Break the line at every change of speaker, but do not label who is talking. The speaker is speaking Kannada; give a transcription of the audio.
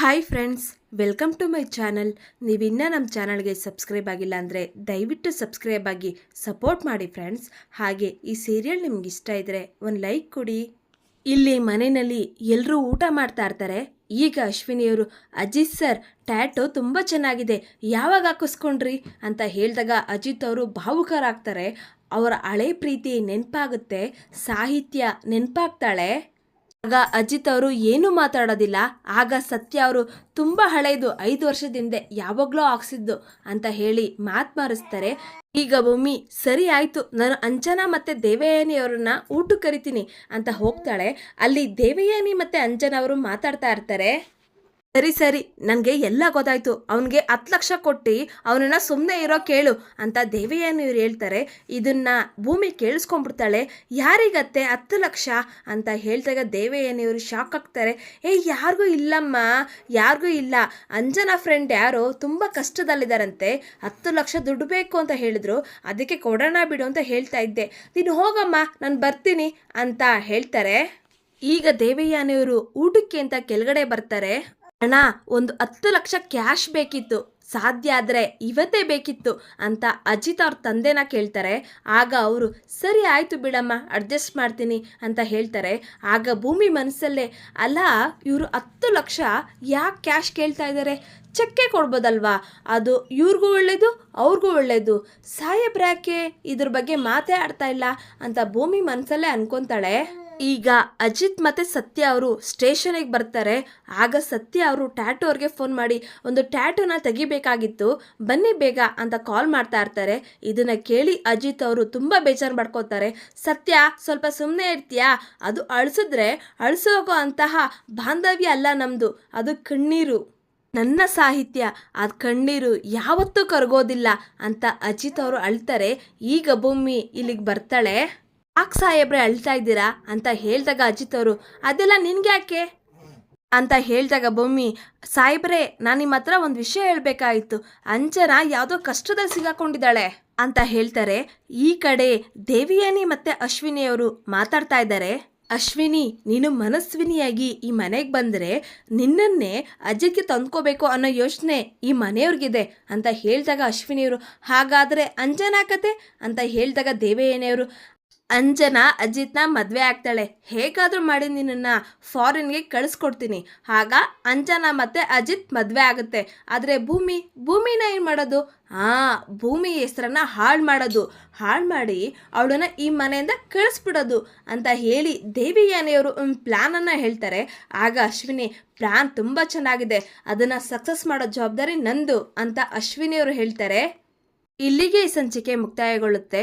Hi friends welcome to my channel ನೀವಿನ್ನೂ ನಮ್ಮ ಚಾನಲ್ಗೆ ಸಬ್ಸ್ಕ್ರೈಬ್ ಆಗಿಲ್ಲ ಅಂದರೆ ದಯವಿಟ್ಟು ಸಬ್ಸ್ಕ್ರೈಬ್ ಆಗಿ ಸಪೋರ್ಟ್ ಮಾಡಿ ಫ್ರೆಂಡ್ಸ್ ಹಾಗೆ ಈ ಸೀರಿಯಲ್ ನಿಮ್ಗೆ ಇಷ್ಟ ಇದ್ದರೆ ಒಂದು ಲೈಕ್ ಕೊಡಿ. ಇಲ್ಲಿ ಮನೆಯಲ್ಲಿ ಎಲ್ಲರೂ ಊಟ ಮಾಡ್ತಾ ಇರ್ತಾರೆ. ಈಗ ಅಶ್ವಿನಿಯವರು ಅಜಿತ್ ಸರ್ ಟ್ಯಾಟೋ ತುಂಬ ಚೆನ್ನಾಗಿದೆ. ಯಾವಾಗ ಹಾಕಿಸ್ಕೊಂಡ್ರಿ? ಅಂತ ಹೇಳಿದಾಗ ಅಜಿತ್ ಅವರು ಭಾವುಕರಾಗ್ತಾರೆ. ಅವರ ಹಳೆ ಪ್ರೀತಿ ನೆನಪಾಗುತ್ತೆ. ಸಾಹಿತ್ಯ ನೆನಪಾಗ್ತಾಳೆ. ಆಗ ಅಜಿತ್ ಅವರು ಏನೂ ಮಾತಾಡೋದಿಲ್ಲ. ಆಗ ಸತ್ಯ ಅವರು, ತುಂಬ ಹಳೆಯದು ಐದು ವರ್ಷದಿಂದ ಯಾವಾಗಲೂ ಹಾಕ್ಸಿದ್ದು ಅಂತ ಹೇಳಿ ಮಾತು ಮಾರಿಸ್ತಾರೆ. ಈಗ ಭೂಮಿ, ಸರಿ ಆಯಿತು, ನಾನು ಅಂಜನಾ ಮತ್ತು ದೇವಯಾನಿ ಅವರನ್ನ ಊಟಕ್ಕೆ ಕರಿತೀನಿ ಅಂತ ಹೋಗ್ತಾಳೆ. ಅಲ್ಲಿ ದೇವಯಾನಿ ಮತ್ತು ಅಂಜನಾ ಅವರು ಮಾತಾಡ್ತಾ ಇರ್ತಾರೆ. ಸರಿ ಸರಿ, ನನಗೆ ಎಲ್ಲ ಗೊತ್ತಾಯ್ತು. ಅವನಿಗೆ ಹತ್ತು ಲಕ್ಷ ಕೊಟ್ಟು ಅವನನ್ನ ಸುಮ್ಮನೆ ಇರೋ ಕೇಳು ಅಂತ ದೇವಯಾನಿಯವ್ರು ಹೇಳ್ತಾರೆ. ಇದನ್ನ ಭೂಮಿ ಕೇಳಿಸ್ಕೊಂಡ್ಬಿಡ್ತಾಳೆ. ಯಾರಿಗತ್ತೆ ಹತ್ತು ಲಕ್ಷ ಅಂತ ಹೇಳ್ದಾಗ ಇವರು ಶಾಕ್ ಆಗ್ತಾರೆ. ಏ, ಯಾರಿಗೂ ಇಲ್ಲಮ್ಮ, ಯಾರಿಗೂ ಇಲ್ಲ. ಅಂಜನಾ ಫ್ರೆಂಡ್ ಯಾರು ತುಂಬ ಕಷ್ಟದಲ್ಲಿದ್ದಾರಂತೆ ಹತ್ತು ಲಕ್ಷ ದುಡ್ಡು ಬೇಕು ಅಂತ ಹೇಳಿದ್ರು. ಅದಕ್ಕೆ ಕೊಡೋಣ ಬಿಡು ಅಂತ ಹೇಳ್ತಾ ಇದ್ದೆ. ನೀನು ಹೋಗಮ್ಮ, ನಾನು ಬರ್ತೀನಿ ಅಂತ ಹೇಳ್ತಾರೆ. ಈಗ ದೇವಯ್ಯನವರು ಊಟಕ್ಕೆ ಅಂತ ಕೆಳಗಡೆ ಬರ್ತಾರೆ. ಅಣ್ಣ, ಒಂದು ಹತ್ತು ಲಕ್ಷ ಕ್ಯಾಶ್ ಬೇಕಿತ್ತು. ಸಾಧ್ಯ ಆದರೆ ಇವತ್ತೇ ಬೇಕಿತ್ತು ಅಂತ ಅಜಿತ್ ಅವ್ರ ತಂದೆನ ಕೇಳ್ತಾರೆ. ಆಗ ಅವರು, ಸರಿ ಆಯಿತು ಬಿಡಮ್ಮ, ಅಡ್ಜಸ್ಟ್ ಮಾಡ್ತೀನಿ ಅಂತ ಹೇಳ್ತಾರೆ. ಆಗ ಭೂಮಿ ಮನಸ್ಸಲ್ಲೇ, ಅಲ್ಲ, ಇವರು ಹತ್ತು ಲಕ್ಷ ಯಾಕೆ ಕ್ಯಾಶ್ ಕೇಳ್ತಾ ಇದ್ದಾರೆ ಚೆಕ್ಕೆ ಕೊಡ್ಬೋದಲ್ವಾ? ಅದು ಇವ್ರಿಗೂ ಒಳ್ಳೇದು, ಅವ್ರಿಗೂ ಒಳ್ಳೇದು. ಸಾಹೇಬ್ರ್ಯಾಕೆ ಇದ್ರ ಬಗ್ಗೆ ಮಾತೇ ಆಡ್ತಾ ಇಲ್ಲ ಅಂತ ಭೂಮಿ ಮನಸ್ಸಲ್ಲೇ ಅನ್ಕೊಂತಾಳೆ. ಈಗ ಅಜಿತ್ ಮತ್ತೆ ಸತ್ಯ ಅವರು ಸ್ಟೇಷನಿಗೆ ಬರ್ತಾರೆ. ಆಗ ಸತ್ಯ ಅವರು ಟ್ಯಾಟೋ ಅವ್ರಿಗೆ ಫೋನ್ ಮಾಡಿ, ಒಂದು ಟ್ಯಾಟೋನ ತೆಗಿಬೇಕಾಗಿತ್ತು, ಬನ್ನಿ ಬೇಗ ಅಂತ ಕಾಲ್ ಮಾಡ್ತಾ ಇರ್ತಾರೆ. ಇದನ್ನ ಕೇಳಿ ಅಜಿತ್ ಅವರು ತುಂಬ ಬೇಜಾರು ಮಾಡ್ಕೋತಾರೆ ಸತ್ಯ, ಸ್ವಲ್ಪ ಸುಮ್ಮನೆ ಇರ್ತೀಯಾ? ಅದು ಅಳಿಸಿದ್ರೆ ಅಳಿಸೋಗೋ ಅಂತಹ ಬಾಂಧವ್ಯ ಅಲ್ಲ ನಮ್ಮದು ಅದು ಕಣ್ಣೀರು. ನನ್ನ ಸಾಹಿತ್ಯ, ಆ ಕಣ್ಣೀರು ಯಾವತ್ತೂ ಕರಗೋದಿಲ್ಲ ಅಂತ ಅಜಿತ್ ಅವರು ಅಳ್ತಾರೆ. ಈಗ ಭೂಮಿ ಇಲ್ಲಿಗೆ ಬರ್ತಾಳೆ. ಯಾಕೆ ಸಾಹೇಬ್ರೆ ಅಳ್ತಾ ಇದ್ದೀರಾ ಅಂತ ಹೇಳಿದಾಗ ಅಜಿತ್ ಅವರು, ಅದೆಲ್ಲ ನಿನ್ಗೆ ಯಾಕೆ ಅಂತ ಹೇಳಿದಾಗ ಬೊಮ್ಮಿ, ಸಾಹೇಬ್ರೆ, ನಾನು ನಿಮ್ಮ ಹತ್ರ ಒಂದು ವಿಷಯ ಹೇಳಬೇಕಾಯಿತು. ಅಂಜನ ಯಾವುದೋ ಕಷ್ಟದಲ್ಲಿ ಸಿಗಾಕೊಂಡಿದ್ದಾಳೆ ಅಂತ ಹೇಳ್ತಾರೆ. ಈ ಕಡೆ ದೇವಿಯಾನಿ ಮತ್ತೆ ಅಶ್ವಿನಿಯವರು ಮಾತಾಡ್ತಾ ಇದ್ದಾರೆ. ಅಶ್ವಿನಿ, ನೀನು ಮನಸ್ವಿನಿಯಾಗಿ ಈ ಮನೆಗೆ ಬಂದರೆ ನಿನ್ನನ್ನೇ ಅಜ್ಜಕ್ಕೆ ತಂದ್ಕೋಬೇಕು ಅನ್ನೋ ಯೋಚನೆ ಈ ಮನೆಯವ್ರಿಗಿದೆ ಅಂತ ಹೇಳಿದಾಗ ಅಶ್ವಿನಿಯವರು, ಹಾಗಾದರೆ ಅಂಜನಾ ಕತೆ? ಅಂತ ಹೇಳಿದಾಗ ದೇವಯಾನಿಯವರು ಅಂಜನಾ ಅಜಿತ್ನ ಮದುವೆ ಆಗ್ತಾಳೆ. ಹೇಗಾದರೂ ಮಾಡಿ ನಿನ್ನನ್ನು ಫಾರಿನ್ಗೆ ಕಳಿಸ್ಕೊಡ್ತೀನಿ. ಆಗ ಅಂಜನಾ ಮತ್ತು ಅಜಿತ್ ಮದುವೆ ಆಗುತ್ತೆ. ಆದರೆ ಭೂಮಿ, ಭೂಮಿನ ಏನು ಮಾಡೋದು? ಹಾಂ ಭೂಮಿ ಹೆಸರನ್ನ ಹಾಳು ಮಾಡೋದು. ಹಾಳು ಮಾಡಿ ಅವಳನ್ನ ಈ ಮನೆಯಿಂದ ಕಳಿಸ್ಬಿಡೋದು ಅಂತ ಹೇಳಿ ದೇವಿಯಾನಿಯವರು ಒಂದು ಪ್ಲ್ಯಾನನ್ನು ಹೇಳ್ತಾರೆ. ಆಗ ಅಶ್ವಿನಿ ಪ್ಲ್ಯಾನ್ ತುಂಬ ಚೆನ್ನಾಗಿದೆ. ಅದನ್ನು ಸಕ್ಸಸ್ ಮಾಡೋ ಜವಾಬ್ದಾರಿ ನಂದು ಅಂತ ಅಶ್ವಿನಿಯವರು ಹೇಳ್ತಾರೆ. ಇಲ್ಲಿಗೆ ಈ ಸಂಚಿಕೆ ಮುಕ್ತಾಯಗೊಳ್ಳುತ್ತೆ.